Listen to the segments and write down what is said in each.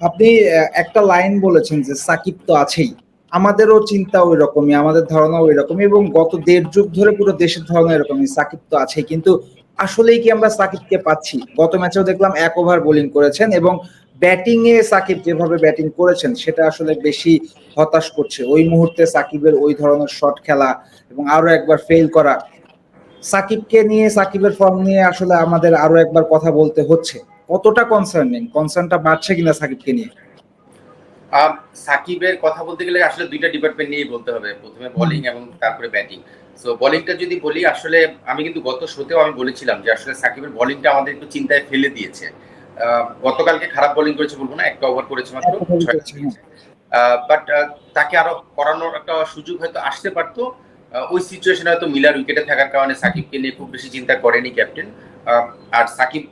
আপনি একটা লাইন বলেছেন যে সাকিব তো আছেই। আমাদেরও চিন্তা ওই রকমই আমাদের ধারণা ওই রকমই এবং গত দেড় যুগ ধরে পুরো দেশের ধারণা এরকমই, সাকিব তো আছেই। কিন্তু আসলেই কি আমরা সাকিবকে পাচ্ছি? গত ম্যাচেও দেখলাম এক ওভার বোলিং করেছেন এবং ব্যাটিং এ সাকিব যেভাবে ব্যাটিং করেছেন, সেটা আসলে বেশি হতাশ করছে। ওই মুহূর্তে সাকিবের ওই ধরনের শট খেলা এবং আরও একবার ফেল করা। সাকিবকে নিয়ে, সাকিবের ফর্ম নিয়ে আসলে আমাদের আরও একবার কথা বলতে হচ্ছে। কতটা কনসার্নিং কনসার্নটা বাড়ছে কিনা সাকিবকে নিয়ে? সাকিবের কথা বলতে গেলে আসলে দুইটা ডিপার্টমেন্ট নিয়েই বলতে হবে। প্রথমে বোলিং এবং তারপরে ব্যাটিং সো বোলিংটা যদি বলি আসলে আমি কিন্তু গত শোতেও আমি বলেছিলাম যে আসলে সাকিবের বোলিংটা আমাদের একটু চিন্তায় ফেলে দিয়েছে। গতকালকে খারাপ বোলিং করেছে বলব না একটা ওভার করেছে মাত্র বাট তাকে আরও করানোর একটা সুযোগ হয়তো আসতে পারতো। ওই সিচুয়েশনে হয়তো মিলার উইকেটে থাকার কারণে সাকিবকে নিয়ে খুব বেশি চিন্তা করেনি ক্যাপ্টেন আর সাকিব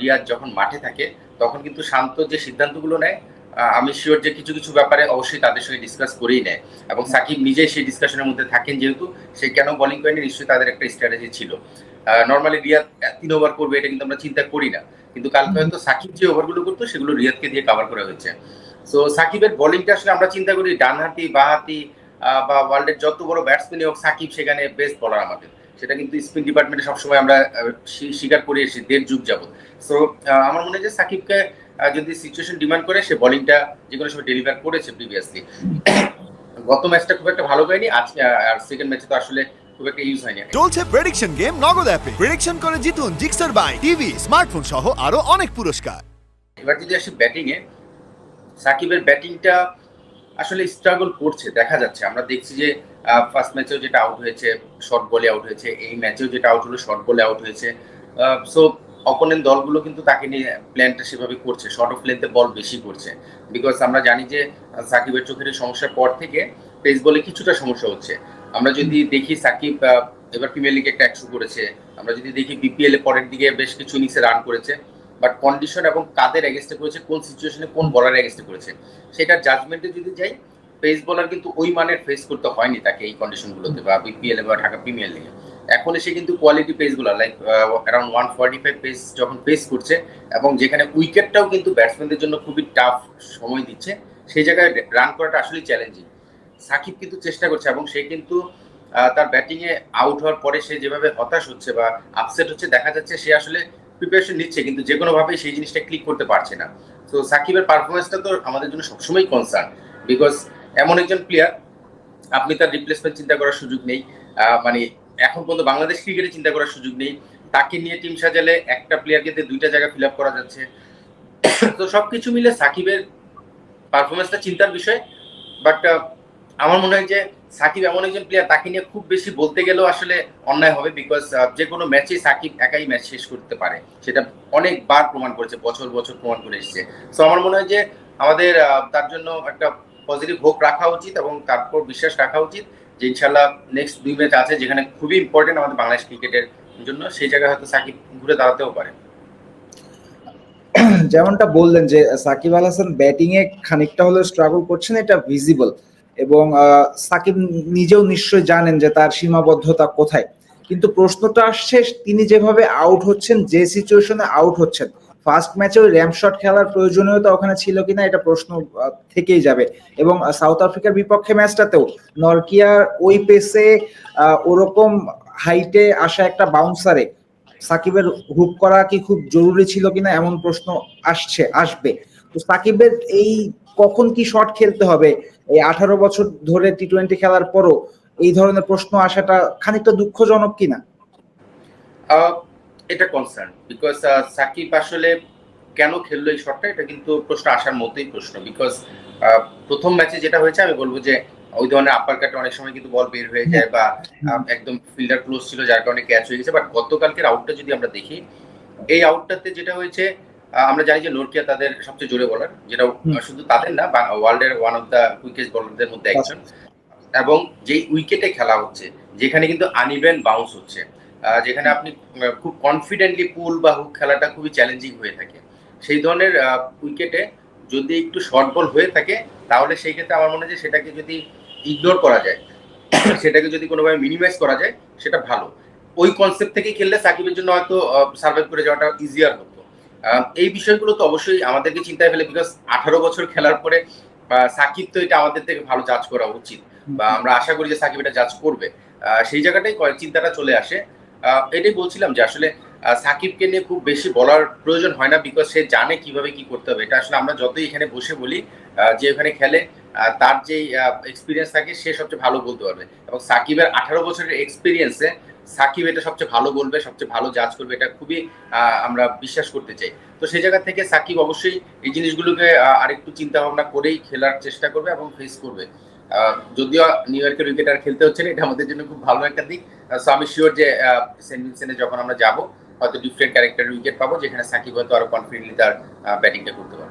রিয়াজ যখন মাঠে থাকে, তখন কিন্তু শান্ত যে সিদ্ধান্তগুলো নেয় আমি শিওর যে কিছু কিছু ব্যাপারে অবশ্যই তাদের সঙ্গে ডিসকাস করেই নেয়। এবং সাকিব নিজেই সেই ডিসকাশনের মধ্যে থাকেন যেহেতু, সে কেন বোলিং করেনি, নিশ্চয়ই তাদের একটা স্ট্র্যাটেজি ছিল। নর্মালি রিয়াদ তিন ওভার করবে, এটা কিন্তু আমরা চিন্তা করি না। কিন্তু কালকে হয়তো সাকিব যে ওভারগুলো করতো, সেগুলো রিয়াদকে দিয়ে কভার করা হয়েছে। সো সাকিবের বোলিংটা আসলে আমরা চিন্তা করি, ডানহাতি, বাহাতি বা ওয়ার্ল্ডের যত বড় ব্যাটসম্যানই হোক, সাকিব সেখানে বেস্ট বলার আমাদের। সেটা কিন্তু স্পিন ডিপার্টমেন্টে সবসময় আমরা স্বীকার করে এসেছি দেড় যুগ যাবত সো আমার মনে হয় যে সাকিবকে যদি সিচুয়েশন ডিমান্ড করে সে বলিংটা যে কোনো সময় ডেলিভার করেছে প্রিভিয়াসলি গত ম্যাচটা খুব একটা ভালো হয়নি আজকে আর সেকেন্ড ম্যাচে তো আসলে খুব একটা ইউজ হয়নি। চলছে প্রেডিকশন গেম নগদ অ্যাপে প্রেডিকশন করে জিতুন জিক্সার বাই টিভি স্মার্টফোন সহ আরও অনেক পুরস্কার। এবার যদি আসি ব্যাটিং এ সাকিবের ব্যাটিংটা আসলে স্ট্রাগল করছে দেখা যাচ্ছে। আমরা দেখছি যে ফার্স্ট ম্যাচেও যেটা আউট হয়েছে শর্ট বলে আউট হয়েছে, এই ম্যাচেও যেটা আউট হলো শর্ট বলে আউট হয়েছে। সো অপোনেন্ট দলগুলো কিন্তু তাকে নিয়ে প্ল্যানটা সেভাবে করছে শর্ট অফ লেন্থে বল বেশি করছে। বিকজ আমরা জানি যে, সাকিবের চোখের সমস্যার পর থেকে পেস বলে কিছুটা সমস্যা হচ্ছে। আমরা যদি দেখি সাকিব এবার প্রিমিয়ার লিগে একটা একশো করেছে। আমরা যদি দেখি বিপিএল এ পরের দিকে বেশ কিছু ইনিংসে রান করেছে। বাট কন্ডিশন এবং কাদের এগেস্টে করেছে, কোন সিচুয়েশনে কোন বলার এগেস্টে করেছে, সেটার জাজমেন্টে যদি যাই পেস বলার কিন্তু ওই মানের ফেস করতে হয়নি তাকে এই কন্ডিশনগুলোতে বা বিপিএল বা ঢাকা প্রিমিয়ার লিগে এখন এসে কিন্তু quality পেসগুলো like around one forty five pace যখন পেস করছে এবং যেখানে উইকেটটাও কিন্তু ব্যাটসম্যানদের জন্য খুবই টাফ সময় দিচ্ছে, সেই জায়গায় রান করাটা আসলেই চ্যালেঞ্জিং সাকিব কিন্তু চেষ্টা করছে এবং সে কিন্তু তার ব্যাটিংয়ে আউট হওয়ার পরে সে যেভাবে হতাশ হচ্ছে বা আপসেট হচ্ছে, দেখা যাচ্ছে সে আসলে প্রিপারেশন নিচ্ছে, কিন্তু যে কোনোভাবেই সেই জিনিসটা ক্লিক করতে পারছে না। তো সাকিবের পারফরমেন্সটা তো আমাদের জন্য সবসময় কনসার্ন বিকজ এমন একজন প্লেয়ার আপনি তার রিপ্লেসমেন্ট চিন্তা করার সুযোগ নেই। মানে এখন পর্যন্ত বাংলাদেশ ক্রিকেটে চিন্তা করার সুযোগ নেই। তাকে নিয়ে টিম সাজালে একটা প্লেয়ারকে দিয়ে দুইটা জায়গা ফিল আপ করা যাচ্ছে। তো সবকিছু মিলে সাকিবের পারফরমেন্সটা চিন্তার বিষয়। বাট আমার মনে হয় যে সাকিব এমন একজন প্লেয়ার তাকে নিয়ে খুব বেশি বলতে গেলেও আসলে অন্যায় হবে বিকজ যে কোনো ম্যাচে সাকিব একাই ম্যাচ শেষ করতে পারে। সেটা অনেকবার প্রমাণ করেছে, বছর বছর প্রমাণ করে এসেছে। তো আমার মনে হয় যে আমাদের তার জন্য একটা পজিটিভ হোপ রাখা উচিত এবং তারপর বিশ্বাস রাখা উচিত যে ইনশাল্লাহ নেক্সট দুই ম্যাচ আছে যেখানে খুবই ইম্পর্টেন্ট আমাদের বাংলাদেশ ক্রিকেটের জন্য, সেই জায়গায় হয়তো সাকিব ঘুরে দাঁড়াতেও পারে। যেমনটা বললেন যে সাকিব আল হাসান ব্যাটিং এ খানিকটা হলেও স্ট্রাগল করছেন, এটা ভিজিবল এবং সাকিব নিজেও নিশ্চয়ই জানেন যে তার সীমাবদ্ধতা কোথায়। কিন্তু প্রশ্নটা আসছে, তিনি যেভাবে আউট হচ্ছেন, যে সিচুয়েশনে আউট হচ্ছেন ফার্স্ট ম্যাচে ওই র্যাম শট খেলার প্রয়োজনীয়তা ওখানে ছিল কিনা এটা প্রশ্ন থেকেই যাবে। এবং সাউথ আফ্রিকার বিপক্ষে ম্যাচটাতেও নরকিয়ার ওই পেসে ওরকম হাইটে আসা একটা বাউন্সারে সাকিবের হুক করা কি খুব জরুরি ছিল কিনা এমন প্রশ্ন আসছে, আসবে। তো সাকিবের এই কখন কি শট খেলতে হবে, এই আঠারো বছর ধরে টি টোয়েন্টি খেলার পরও এই ধরনের প্রশ্ন আসাটা খানিকটা দুঃখজনক কিনা? এটা কনসার্ন বিকজ সাকিব আসলে কেন খেললো এই শটটা? এটা কিন্তু প্রশ্ন আসার মতোই প্রশ্ন বিকজ প্রথম ম্যাচে যেটা হয়েছে আমি বলব যে ওই ধরনের আপার কাটে অনেক সময় কিন্তু বল বের হয়ে যায় বা একদম ফিল্ডার ক্লোজ ছিল যার কারণে ক্যাচ হয়ে গেছে বাট গতকালকের আউটটা যদি আমরা দেখি এই আউটটাতে যেটা হয়েছে আমরা জানি যে নোরকিয়া তাদের সবচেয়ে জোরে বলার যেটা শুধু তাদের না ওয়ার্ল্ডের ওয়ান অফ দ্য কুইকেস্ট বলারদের মধ্যে একজন। এবং যেই উইকেটে খেলা হচ্ছে যেখানে কিন্তু আনইভেন বাউন্স হচ্ছে যেখানে আপনি খুব কনফিডেন্টলি পুল বা হুক খেলাটা খুবই চ্যালেঞ্জিং হয়ে থাকে। সেই ধরনের উইকেটে যদি একটু শর্ট বল হয়ে থাকে তাহলে সেই ক্ষেত্রে আমার মনে হয় যে সেটাকে যদি ইগনোর করা যায় সেটাকে যদি কোনোভাবে মিনিমাইজ করা যায় সেটা ভালো। ওই কনসেপ্ট থেকে খেললে সাকিবের জন্য হয়তো সার্ভাইভ করে যাওয়াটা ইজিয়ার হতো। এই বিষয়গুলো তো অবশ্যই আমাদেরকে চিন্তায় ফেলে বিকজ আঠারো বছর খেলার পরে সাকিব তো এটা আমাদের থেকে ভালো জাজ করা উচিত। বা আমরা আশা করি যে সাকিব এটা জাজ করবে। সেই জায়গাটাই চিন্তাটা চলে আসে। এটাই বলছিলাম যে আসলে সাকিবকে নিয়ে খুব বেশি বলার প্রয়োজন হয় না বিকজ সে জানে কীভাবে কি করতে হবে। এটা আসলে আমরা যতই এখানে বসে বলি যে ওখানে খেলে তার যে এক্সপিরিয়েন্স থাকে, সে সবচেয়ে ভালো বলতে পারবে। এবং সাকিবের আঠারো বছরের এক্সপিরিয়েন্সে সাকিব এটা সবচেয়ে ভালো বলবে, সবচেয়ে ভালো জাজ করবে, এটা খুবই আমরা বিশ্বাস করতে চাই। তো সেই জায়গা থেকে সাকিব অবশ্যই এই জিনিসগুলোকে আরেকটু চিন্তা ভাবনা করেই খেলার চেষ্টা করবে এবং ফেস করবে। যদিও নিউ ইয়র্কের উইকেট আর খেলতে হচ্ছে না, এটা আমাদের জন্য খুব ভালো একটা দিক। সো আমি শিওর যে সেন্ট ভিনসেন্টে যখন আমরা যাব, হয়তো ডিফারেন্ট ক্যারেক্টার উইকেট পাবো, যেখানে সাকিব হয়তো আরও কনফিডেন্টলি তার ব্যাটিংটা করতে পারবে।